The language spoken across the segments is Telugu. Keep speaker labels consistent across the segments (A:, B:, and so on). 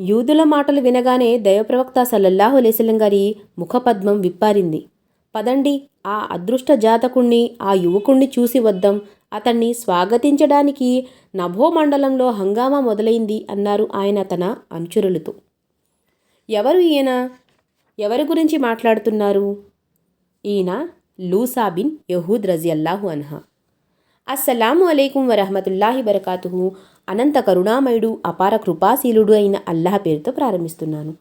A: యూదుల మాటలు వినగానే దైవప్రవక్త సల్లల్లాహు గారి ముఖపద్మం విప్పారింది. పదండి ఆ అదృష్ట జాతకుణ్ణి ఆ యువకుణ్ణి చూసి వద్దాం. అతన్ని స్వాగతించడానికి నభోమండలంలో హంగామా మొదలైంది అన్నారు ఆయన తన అనుచరులతో. ఎవరు ఈయన? ఎవరి గురించి మాట్లాడుతున్నారు? ఈయన లూసాబిన్ యహూద్ రజియల్లాహు అన్హా. అస్సలాము అలైకుం వరహమతుల్లాహి బరకాతుహు అనంత కరుణామయుడు అపార కృపాశీలుడు అయిన అల్లాహ్ పేరుతో ప్రారంభిస్తున్నాను.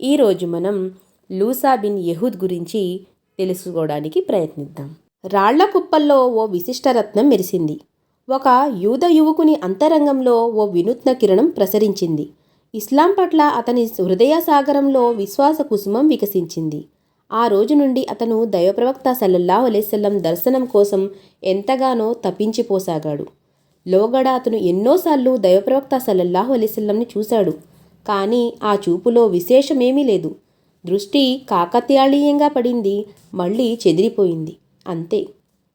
A: ఈరోజు మనం లూసా బిన్ యహూద్ గురించి తెలుసుకోవడానికి ప్రయత్నిద్దాం. రాళ్ళ కుప్పల్లో ఓ విశిష్ట రత్నం మెరిసింది. ఒక యూద యువకుని అంతరంగంలో ఓ వినూత్న కిరణం ప్రసరించింది. ఇస్లాం పట్ల అతని హృదయ సాగరంలో విశ్వాస కుసుమం వికసించింది. ఆ రోజు నుండి అతను దైవప్రవక్త సల్లల్లాహు అలైవల్లం దర్శనం కోసం ఎంతగానో తప్పించిపోసాగాడు లోగడ అతను ఎన్నోసార్లు దైవప్రవక్త సల్లల్లాహు అలీసల్లంని చూశాడు. కానీ ఆ చూపులో విశేషమేమీ లేదు. దృష్టి కాకతీయాళీయంగా పడింది. మళ్ళీ చెదిరిపోయింది. అంతే.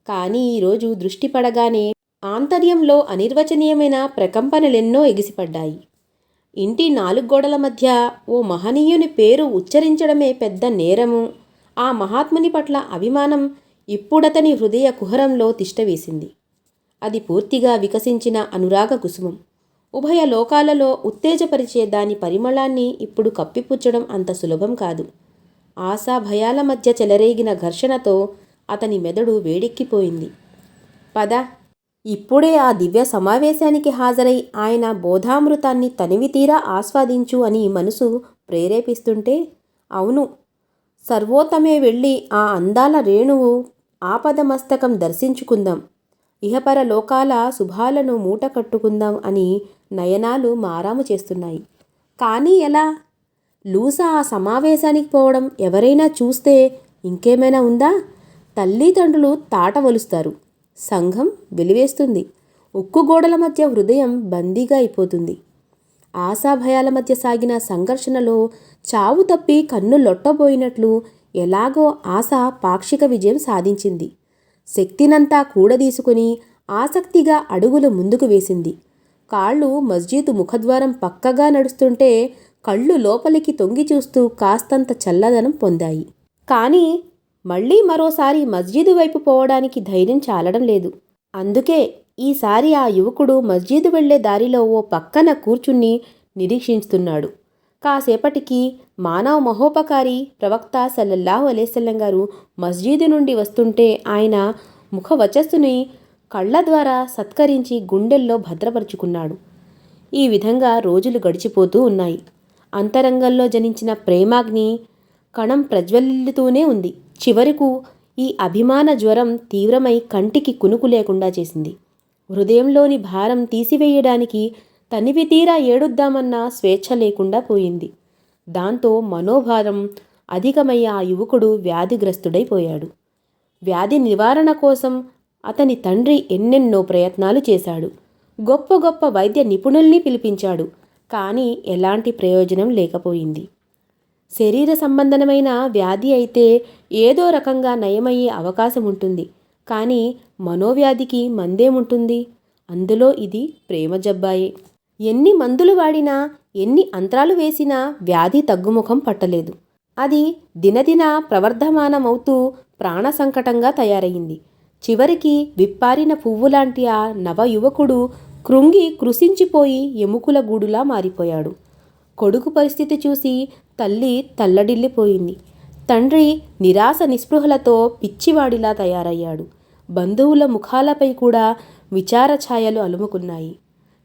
A: కానీ ఈరోజు దృష్టి పడగానే ఆంతర్యంలో అనిర్వచనీయమైన ప్రకంపనలెన్నో ఎగిసిపడ్డాయి. ఇంటి నాలుగు గోడల మధ్య ఓ మహనీయుని పేరు ఉచ్చరించడమే పెద్ద నేరము. ఆ మహాత్ముని పట్ల అభిమానం ఇప్పుడతని హృదయ కుహరంలో తిష్టవేసింది అది పూర్తిగా వికసించిన అనురాగ కుసుమం. ఉభయ లోకాలలో ఉత్తేజపరిచే దాని పరిమళాన్ని ఇప్పుడు కప్పిపుచ్చడం అంత సులభం కాదు. ఆశా భయాల మధ్య చెలరేగిన ఘర్షణతో అతని మెదడు వేడెక్కిపోయింది. పద. ఇప్పుడే ఆ దివ్య సమావేశానికి హాజరై ఆయన బోధామృతాన్ని తనివితీరా ఆస్వాదించు అని మనసు ప్రేరేపిస్తుంటే అవును సర్వోత్తమే వెళ్ళి ఆ అందాల రేణువు ఆపదమస్తకం దర్శించుకుందాం. ఇహపర లోకాల శుభాలను మూట కట్టుకుందాం అని నయనాలు మారాము చేస్తున్నాయి. కానీ ఎలా? లూసా ఆ సమావేశానికి పోవడం ఎవరైనా చూస్తే ఇంకేమైనా ఉందా? తల్లిదండ్రులు తాటవలుస్తారు సంఘం వెలివేస్తుంది. ఉక్కు గోడల మధ్య హృదయం బందీగా అయిపోతుంది. ఆశాభయాల మధ్య సాగిన సంఘర్షణలో చావు తప్పి కన్ను లొట్టబోయినట్లు ఎలాగో ఆశ పాక్షిక విజయం సాధించింది. శక్తినంతా కూడదీసుకుని ఆసక్తిగా అడుగులు ముందుకు వేసింది. కాళ్ళు మస్జీదు ముఖద్వారం పక్కగా నడుస్తుంటే కళ్ళు లోపలికి తొంగి చూస్తూ కాస్తంత చల్లదనం పొందాయి. కానీ మళ్ళీ మరోసారి మస్జీదు వైపు పోవడానికి ధైర్యం చాలడం లేదు. అందుకే ఈసారి ఆ యువకుడు మస్జీదు వెళ్ళే దారిలో ఓ పక్కన కూర్చుని నిరీక్షిస్తున్నాడు కాసేపటికి మానవ మహోపకారి ప్రవక్త సల్లల్లాహు అలైసల్లం గారు మస్జీదు నుండి వస్తుంటే ఆయన ముఖవచస్సుని కళ్ళ ద్వారా సత్కరించి గుండెల్లో భద్రపరుచుకున్నాడు. ఈ విధంగా రోజులు గడిచిపోతూ ఉన్నాయి. అంతరంగంలో జనించిన ప్రేమాగ్ని కణం ప్రజ్వలిల్లుతూనే ఉంది. చివరకు ఈ అభిమాన జ్వరం తీవ్రమై కంటికి కునుకు లేకుండా చేసింది. హృదయంలోని భారం తీసివేయడానికి తనివి తీరా ఏడుద్దామన్న స్వేచ్ఛ లేకుండా పోయింది. దాంతో మనోభారం అధికమై ఆ యువకుడు వ్యాధిగ్రస్తుడైపోయాడు. వ్యాధి నివారణ కోసం అతని తండ్రి ఎన్నెన్నో ప్రయత్నాలు చేశాడు. గొప్ప గొప్ప వైద్య నిపుణుల్ని పిలిపించాడు. కానీ ఎలాంటి ప్రయోజనం లేకపోయింది. శరీర సంబంధమైన వ్యాధి అయితే ఏదో రకంగా నయమయ్యే అవకాశం ఉంటుంది. కానీ మనోవ్యాధికి మందేముంటుంది? అందులో ఇది ప్రేమ జబ్బాయే ఎన్ని మందులు వాడినా ఎన్ని అంతరాలు వేసినా వ్యాధి తగ్గుముఖం పట్టలేదు. అది దినదిన ప్రవర్ధమానమవుతూ ప్రాణ సంకటంగా తయారయింది. చివరికి విప్పారిన పువ్వులాంటి ఆ నవ యువకుడు కృంగి కృషించిపోయి ఎముకుల గూడులా మారిపోయాడు. కొడుకు పరిస్థితి చూసి తల్లి తల్లడిల్లిపోయింది. తండ్రి నిరాశ నిస్పృహలతో పిచ్చివాడిలా తయారయ్యాడు. బంధువుల ముఖాలపై కూడా విచార ఛాయలు అలుముకున్నాయి.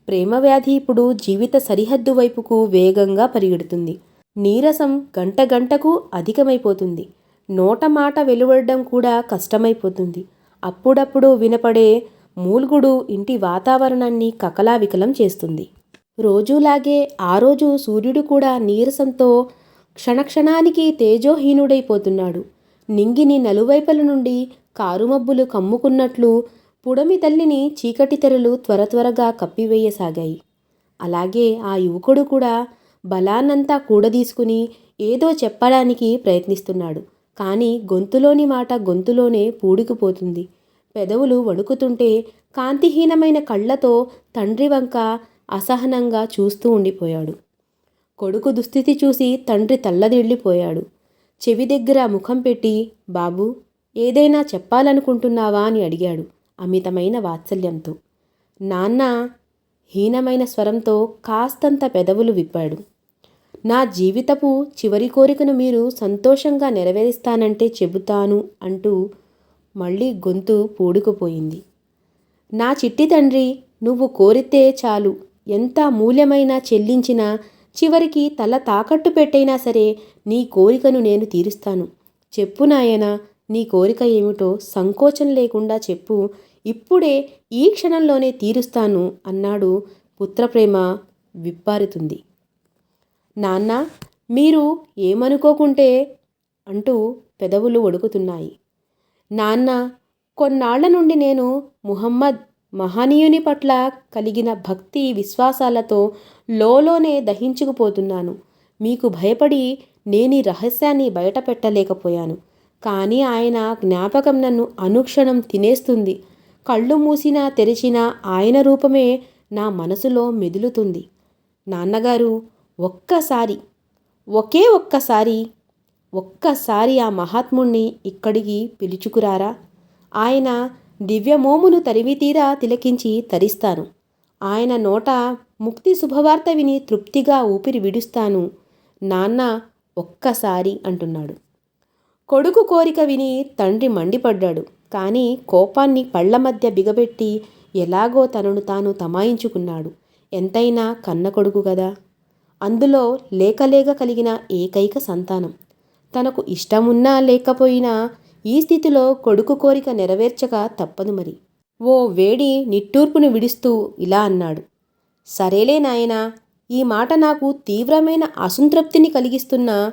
A: ప్రేమ వ్యాధి ఇప్పుడు జీవిత సరిహద్దు వైపుకు వేగంగా పరిగెడుతుంది. నీరసం గంట గంటకు అధికమైపోతుంది. నోట మాట వెలువడడం కూడా కష్టమైపోతుంది. అప్పుడప్పుడు వినపడే మూల్గుడు ఇంటి వాతావరణాన్ని కకలావికలం చేస్తుంది. రోజులాగే ఆ రోజు సూర్యుడు కూడా నీరసంతో క్షణక్షణానికి తేజోహీనుడైపోతున్నాడు. నింగిని నలువైపుల నుండి కారుమబ్బులు కమ్ముకున్నట్లు పుడమి తల్లిని చీకటి తెరలు త్వర త్వరగా కప్పివేయసాగాయి. అలాగే ఆ యువకుడు కూడా బలాన్నంతా కూడదీసుకుని ఏదో చెప్పడానికి ప్రయత్నిస్తున్నాడు. కానీ గొంతులోని మాట గొంతులోనే పూడుకుపోతుంది. పెదవులు వణుకుతుంటే కాంతిహీనమైన కళ్ళతో తండ్రి వంక అసహనంగా చూస్తూ ఉండిపోయాడు. కొడుకు దుస్థితి చూసి తండ్రి తల్లదిళ్ళిపోయాడు. చెవి దగ్గర ముఖం పెట్టి బాబు ఏదైనా చెప్పాలనుకుంటున్నావా? అని అడిగాడు. అమితమైన వాత్సల్యంతో. నాన్న హీనమైన స్వరంతో కాస్తంత పెదవులు విప్పాడు. నా జీవితపు చివరి కోరికను మీరు సంతోషంగా నెరవేరుస్తానంటే చెబుతాను అంటూ మళ్ళీ గొంతు పూడుకుపోయింది. నా చిట్టి తండ్రి నువ్వు కోరితే చాలు. ఎంత మూల్యమైనా చెల్లించినా చివరికి తల తాకట్టు పెట్టైనా సరే నీ కోరికను నేను తీరుస్తాను. చెప్పు నాయనా నీ కోరిక ఏమిటో సంకోచం లేకుండా చెప్పు. ఇప్పుడే ఈ క్షణంలోనే తీరుస్తాను అన్నాడు పుత్రప్రేమ విప్పారుతుంది. నాన్న మీరు ఏమనుకోకుంటే అంటూ పెదవులు ఒడుకుతున్నాయి. నాన్న కొన్నాళ్ళ నుండి నేను ముహమ్మద్ మహనీయుని పట్ల కలిగిన భక్తి విశ్వాసాలతో లోలోనే దహించుకుపోతున్నాను. మీకు భయపడి నేను రహస్యాన్ని బయట పెట్టలేకపోయాను కానీ ఆయన జ్ఞాపకం నన్ను అనుక్షణం తినేస్తుంది. కళ్ళు మూసినా తెరిచినా ఆయన రూపమే నా మనసులో మెదులుతుంది. నాన్నగారు ఒక్కసారి ఒకే ఒక్కసారి ఒక్కసారి ఆ మహాత్ముణ్ణి ఇక్కడికి పిలుచుకురారా? ఆయన దివ్యమోమును తరివితీరా తిలకించి తరిస్తాను. ఆయన నోట ముక్తి శుభవార్త విని తృప్తిగా ఊపిరి విడుస్తాను. నాన్న ఒక్కసారి అంటున్నాడు. కొడుకు కోరిక విని తండ్రి మండిపడ్డాడు. కానీ కోపాన్ని పళ్ళ మధ్య బిగబెట్టి ఎలాగో తనను తాను తమాయించుకున్నాడు. ఎంతైనా కన్న కొడుకు కదా అందులో లేకలేక కలిగిన ఏకైక సంతానం. తనకు ఇష్టమున్నా లేకపోయినా ఈ స్థితిలో కొడుకు కోరిక నెరవేర్చక తప్పదు మరి. ఓ వేడి నిట్టూర్పును విడుస్తూ ఇలా అన్నాడు. సరేలే నాయనా ఈ మాట నాకు తీవ్రమైన అసంతృప్తిని కలిగిస్తున్నా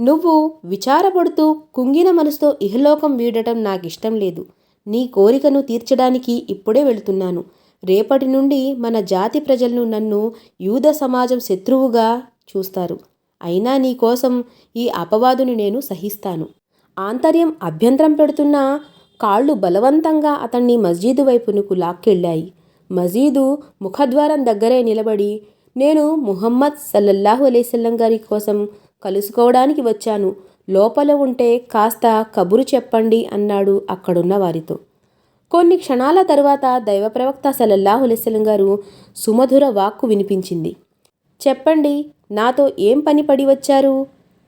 A: నువ్వు విచారపడుతూ కుంగిన మనసుతో ఇహలోకం వీడటం నాకిష్టం లేదు. నీ కోరికను తీర్చడానికి ఇప్పుడే వెళుతున్నాను. రేపటి నుండి మన జాతి ప్రజలను నన్ను యూద సమాజం శత్రువుగా చూస్తారు. అయినా నీకోసం ఈ అపవాదుని నేను సహిస్తాను. ఆంతర్యం అభ్యంతరం పెడుతున్నా కాళ్ళు బలవంతంగా అతన్ని మస్జీదు వైపునకు లాక్కెళ్ళాయి. మజీదు ముఖద్వారం దగ్గరే నిలబడి నేను ముహమ్మద్ సల్లల్లాహు అలైసల్లం గారి కోసం కలుసుకోవడానికి వచ్చాను. లోపల ఉంటే కాస్త కబురు చెప్పండి అన్నాడు అక్కడున్న వారితో. కొన్ని క్షణాల తరువాత దైవ ప్రవక్త సల్లల్లాహు గారు సుమధుర వాక్కు వినిపించింది. చెప్పండి నాతో ఏం పని పడి వచ్చారు?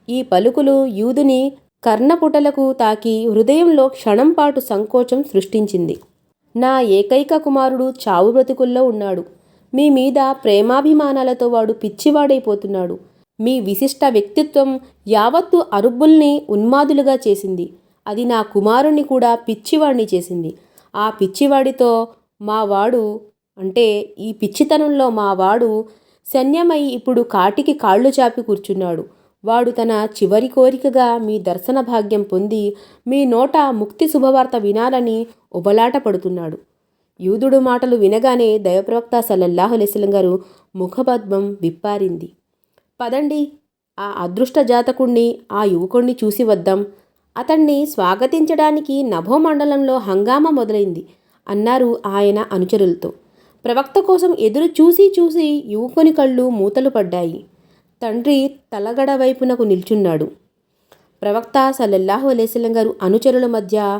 A: ఈ పలుకులు యూదుని కర్ణపుటలకు తాకి హృదయంలో క్షణం పాటు సంకోచం సృష్టించింది. నా ఏకైక కుమారుడు చావు బ్రతుకుల్లో ఉన్నాడు. మీ మీద ప్రేమాభిమానాలతో వాడు పిచ్చివాడైపోతున్నాడు. మీ విశిష్ట వ్యక్తిత్వం యావత్తు అరుబ్బుల్ని ఉన్మాదులుగా చేసింది. అది నా కుమారుణ్ణి కూడా పిచ్చివాడిని చేసింది. ఆ పిచ్చివాడితో మా వాడు అంటే ఈ పిచ్చితనంలో మా వాడు ఇప్పుడు కాటికి కాళ్ళు చాపి కూర్చున్నాడు. వాడు తన చివరి కోరికగా మీ దర్శన భాగ్యం పొంది మీ నోట ముక్తి శుభవార్త వినాలని ఉబలాట పడుతున్నాడు. యూదుడు మాటలు వినగానే దైవప్రవక్త సల్లల్లాహులెస్లం గారు ముఖపద్మం విప్పారింది. పదండి. ఆ అదృష్ట జాతకుణ్ణి ఆ యువకుణ్ణి చూసి వద్దాం. అతన్ని స్వాగతించడానికి నభోమండలంలో హంగామా మొదలైంది అన్నారు ఆయన అనుచరులతో. ప్రవక్త కోసం ఎదురు చూసి చూసి యువకుని కళ్ళు మూతలు పడ్డాయి. తండ్రి తలగడ వైపునకు నిల్చున్నాడు. ప్రవక్త సల్లల్లాహు అలైస్లం గారు అనుచరుల మధ్య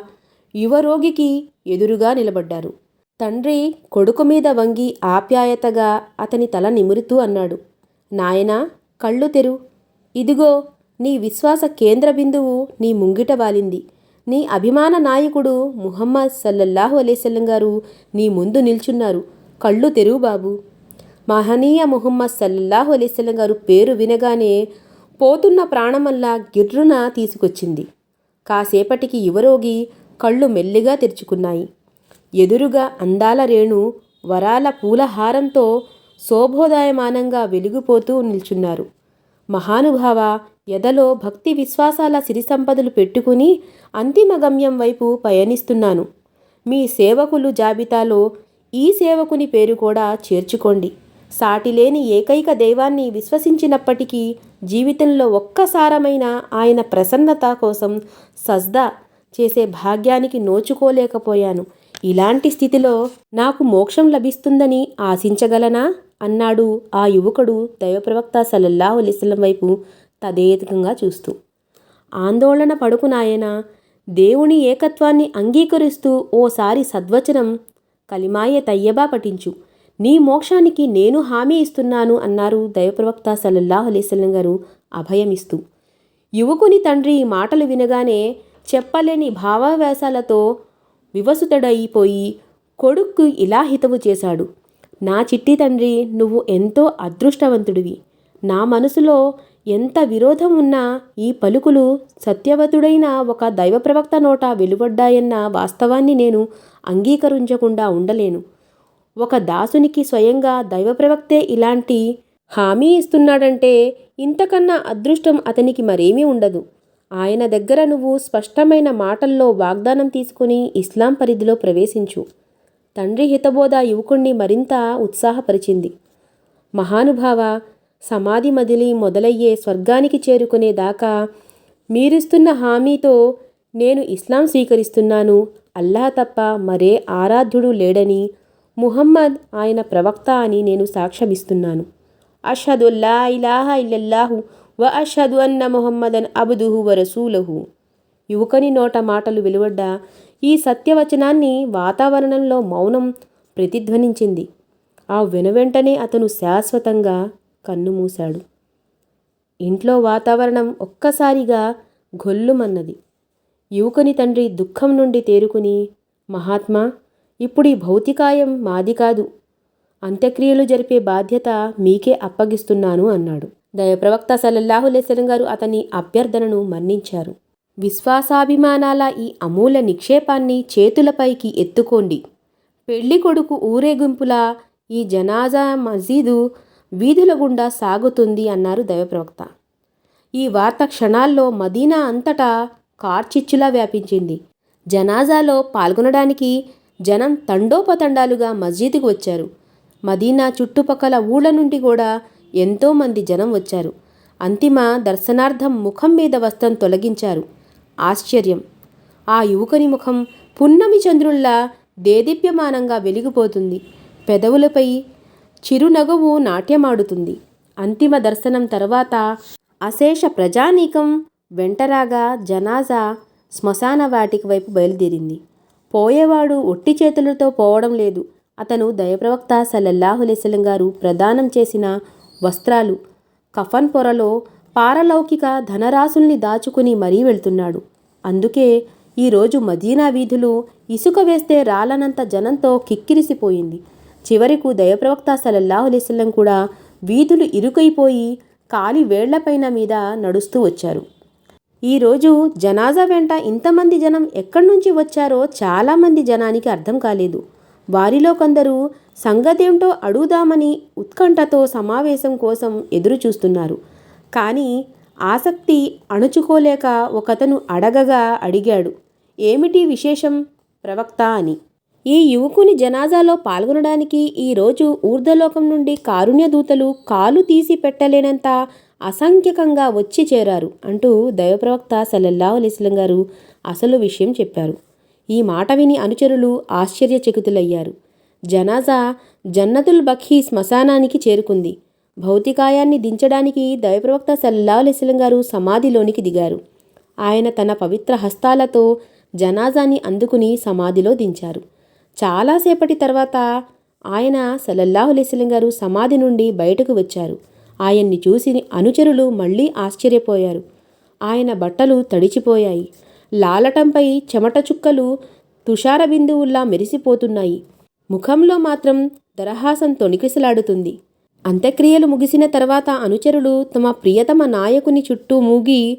A: యువరోగికి ఎదురుగా నిలబడ్డారు. తండ్రి కొడుకు మీద వంగి ఆప్యాయతగా అతని తల నిమురుతూ అన్నాడు నాయనా కళ్ళు తెరు. ఇదిగో నీ విశ్వాస కేంద్ర బిందువు నీ ముంగిట వాలింది. నీ అభిమాన నాయకుడు ముహమ్మద్ సల్లల్లాహు అలైసల్లం గారు నీ ముందు నిల్చున్నారు. కళ్ళు తెరువు బాబు. మహనీయ ముహమ్మద్ సల్లల్లాహు అలైసల్లం గారు పేరు వినగానే పోతున్న ప్రాణమల్లా గిర్రున తీసుకొచ్చింది. కాసేపటికి యువరోగి కళ్ళు మెల్లిగా తెరుచుకున్నాయి. ఎదురుగా అందాల రేణు వరాల పూలహారంతో శోభోదాయమానంగా వెలిగిపోతూ నిల్చున్నారు. మహానుభావ ఎదలో భక్తి విశ్వాసాల సిరి సంపదలు పెట్టుకుని అంతిమ గమ్యం వైపు పయనిస్తున్నాను. మీ సేవకులు జాబితాలో ఈ సేవకుని పేరు కూడా చేర్చుకోండి. సాటిలేని ఏకైక దైవాన్ని విశ్వసించినప్పటికీ జీవితంలో ఒక్కసారమైన ఆయన ప్రసన్నత కోసం సజ్దా చేసే భాగ్యానికి నోచుకోలేకపోయాను. ఇలాంటి స్థితిలో నాకు మోక్షం లభిస్తుందని ఆశించగలనా? అన్నాడు ఆ యువకుడు దైవప్రవక్త సలల్లా అలిస్లం వైపు తదేకంగా చూస్తూ. ఆందోళన పడుకునాయనా దేవుని ఏకత్వాన్ని అంగీకరిస్తూ ఓసారి సద్వచనం కలిమాయే తయ్యబా పఠించు. నీ మోక్షానికి నేను హామీ ఇస్తున్నాను అన్నారు దైవప్రవక్త సల్లల్లాహు అలీస్లం గారు అభయమిస్తూ. యువకుని తండ్రి ఈ మాటలు వినగానే చెప్పలేని భావావేశాలతో వివసుతుడైపోయి కొడుక్కు ఇలా హితవు చేశాడు. నా చిట్టి తండ్రి నువ్వు ఎంతో అదృష్టవంతుడివి. నా మనసులో ఎంత విరోధం ఉన్నా ఈ పలుకులు సత్యవతుడైన ఒక దైవ ప్రవక్త నోట వెలువడ్డాయన్న వాస్తవాన్ని నేను అంగీకరించకుండా ఉండలేను. ఒక దాసునికి స్వయంగా దైవ ప్రవక్తే ఇలాంటి హామీ ఇస్తున్నాడంటే ఇంతకన్నా అదృష్టం అతనికి మరేమీ ఉండదు. ఆయన దగ్గర నువ్వు స్పష్టమైన మాటల్లో వాగ్దానం తీసుకుని ఇస్లాం పరిధిలో ప్రవేశించు. తండ్రి హితబోధ యువకుణ్ణి మరింత ఉత్సాహపరిచింది. మహానుభావ సమాధి మదిలి మొదలయ్యే స్వర్గానికి చేరుకునే దాకా మీరిస్తున్న హామీతో నేను ఇస్లాం స్వీకరిస్తున్నాను. అల్లాహ్ తప్ప మరే ఆరాధ్యుడు లేడని ముహమ్మద్ ఆయన ప్రవక్త అని నేను సాక్ష్యమిస్తున్నాను. అషదు లా ఇలాహ ఇల్లల్లాహు వ అషదు అన్న ముహమ్మదన్ అబుదుహు వ రసూలహు యువకుని నోట మాటలు వెలువడ్డ ఈ సత్యవచనాన్ని వాతావరణంలో మౌనం ప్రతిధ్వనించింది. ఆ వెనువెంటనే అతను శాశ్వతంగా కన్నుమూశాడు. ఇంట్లో వాతావరణం ఒక్కసారిగా గొల్లుమన్నది. యువకుని తండ్రి దుఃఖం నుండి తేరుకుని మహాత్మా ఇప్పుడు ఈ భౌతికాయం మాది కాదు. అంత్యక్రియలు జరిపే బాధ్యత మీకే అప్పగిస్తున్నాను అన్నాడు. దయప్రవక్త సల్లల్లాహులేసలం గారు అతని అభ్యర్థనను మన్నించారు. విశ్వాసాభిమానాల ఈ అమూల్య నిక్షేపాన్ని చేతులపైకి ఎత్తుకోండి. పెళ్ళి కొడుకు ఊరేగింపులా ఈ జనాజా మసీదు వీధుల గుండా సాగుతుంది అన్నారు దైవప్రవక్త. ఈ వార్త క్షణాల్లో మదీనా అంతటా కార్చిచ్చులా వ్యాపించింది. జనాజాలో పాల్గొనడానికి జనం తండోపతండాలుగా మస్జిద్కు వచ్చారు. మదీనా చుట్టుపక్కల ఊళ్ళ నుండి కూడా ఎంతోమంది జనం వచ్చారు. అంతిమ దర్శనార్థం ముఖం మీద వస్త్రం తొలగించారు. ఆశ్చర్యం. ఆ యువకుని ముఖం పున్నమి చంద్రుల్లా దేదీప్యమానంగా వెలిగిపోతుంది. పెదవులపై చిరునగవు నాట్యమాడుతుంది. అంతిమ దర్శనం తర్వాత అశేష ప్రజానీకం వెంటరాగా జనాజా శ్మశాన వాటికి వైపు బయలుదేరింది. పోయేవాడు ఒట్టి చేతులతో పోవడం లేదు. అతను దయప్రవక్త సల్లల్లాహులేసలం గారు ప్రదానం చేసిన వస్త్రాలు కఫన్ పొరలో పారలౌకిక ధనరాశుల్ని దాచుకుని మరీ వెళ్తున్నాడు. అందుకే ఈరోజు మదీనా వీధులు ఇసుక వేస్తే రాలనంత జనంతో కిక్కిరిసిపోయింది. చివరకు దయప్రవక్త సల్లల్లాహులేసల్లం కూడా వీధులు ఇరుకైపోయి కాలి వేళ్ళపైన మీద నడుస్తూ వచ్చారు. ఈరోజు జనాజా వెంట ఇంతమంది జనం ఎక్కడి నుంచి వచ్చారో చాలామంది జనానికి అర్థం కాలేదు. వారిలో కొందరు సంగతేంటో అడుగుదామని ఉత్కంఠతో సమావేశం కోసం ఎదురు చూస్తున్నారు కానీ ఆసక్తి అణుచుకోలేక ఒకతను అడగగా అడిగాడు ఏమిటి విశేషం ప్రవక్త అని. ఈ యువకుని జనాజాలో పాల్గొనడానికి ఈరోజు ఊర్ధలోకం నుండి కారుణ్యదూతలు కాలు తీసి పెట్టలేనంత అసంఖ్యకంగా వచ్చి చేరారు అంటూ దైవప్రవక్త సలల్లా అలైస్లం గారు అసలు విషయం చెప్పారు. ఈ మాట విని అనుచరులు ఆశ్చర్యచకితులయ్యారు. జనాజా జన్నతుల్ బఖీ శ్మశానానికి చేరుకుంది. భౌతికాయాన్ని దించడానికి దైవప్రవక్త సల్లల్లాహు గారు సమాధిలోనికి దిగారు. ఆయన తన పవిత్ర హస్తాలతో జనాజాని అందుకుని సమాధిలో దించారు. చాలాసేపటి తర్వాత ఆయన సల్లల్లాహు గారు సమాధి నుండి బయటకు వచ్చారు. ఆయన్ని చూసి అనుచరులు మళ్ళీ ఆశ్చర్యపోయారు. ఆయన బట్టలు తడిచిపోయాయి. లాలటంపై చెమట చుక్కలు తుషార బిందువుల్లా మెరిసిపోతున్నాయి. ముఖంలో మాత్రం దరహాసం తొణికిసలాడుతుంది. అంత్యక్రియలు ముగిసిన తర్వాత అనుచరులు తమ ప్రియతమ నాయకుని చుట్టూ మూగి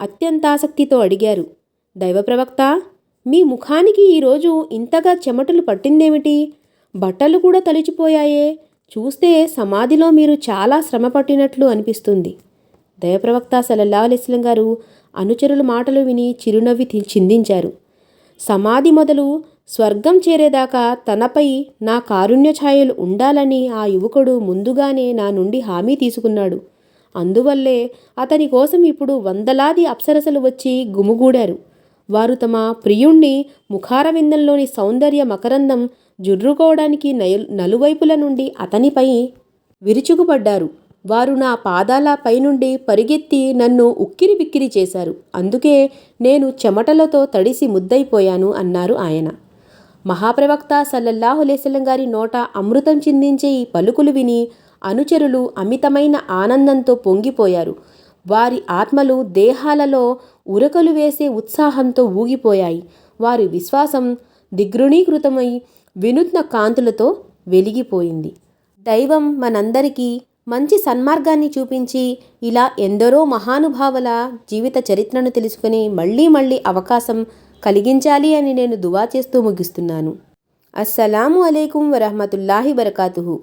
A: అత్యంతాసక్తితో అడిగారు. దైవప్రవక్త మీ ముఖానికి ఈరోజు ఇంతగా చెమటలు పట్టిందేమిటి? బట్టలు కూడా తలిచిపోయాయే. చూస్తే సమాధిలో మీరు చాలా శ్రమ పట్టినట్లు అనిపిస్తుంది. దయప్రవక్త సలల్లా అలిస్లం గారు అనుచరుల మాటలు విని చిరునవ్వి చిందించారు. సమాధి మొదలు స్వర్గం చేరేదాకా తనపై నా కారుణ్య ఛాయలు ఉండాలని ఆ యువకుడు ముందుగానే నా నుండి హామీ తీసుకున్నాడు. అందువల్లే అతని కోసం ఇప్పుడు వందలాది అప్సరసలు వచ్చి గుమిగూడారు. వారు తమ ప్రియుణ్ణి ముఖారవిందంలోని సౌందర్య మకరందం జుర్రుకోవడానికి నయు నలువైపుల నుండి అతనిపై విరుచుకుపడ్డారు. వారు నా పాదాల పైనుండి పరిగెత్తి నన్ను ఉక్కిరి బిక్కిరి చేశారు. అందుకే నేను చెమటలతో తడిసి ముద్దైపోయాను అన్నారు ఆయన. మహాప్రవక్త సల్లల్లాహులేసలం గారి నోట అమృతం చిందించే ఈ పలుకులు విని అనుచరులు అమితమైన ఆనందంతో పొంగిపోయారు. వారి ఆత్మలు దేహాలలో ఉరకలు వేసే ఉత్సాహంతో ఊగిపోయాయి. వారి విశ్వాసం దిగ్రుణీకృతమై వినూత్న కాంతులతో వెలిగిపోయింది. దైవం మనందరికీ మంచి సన్మార్గాన్ని చూపించి ఇలా ఎందరో మహానుభావుల జీవిత చరిత్రను తెలుసుకుని మళ్ళీ మళ్ళీ అవకాశం కలిగించాలి అని నేను దువా చేస్తూ ముగిస్తున్నాను. అస్సలాము అలైకుం వరహమతుల్లాహి బరకాతుహు.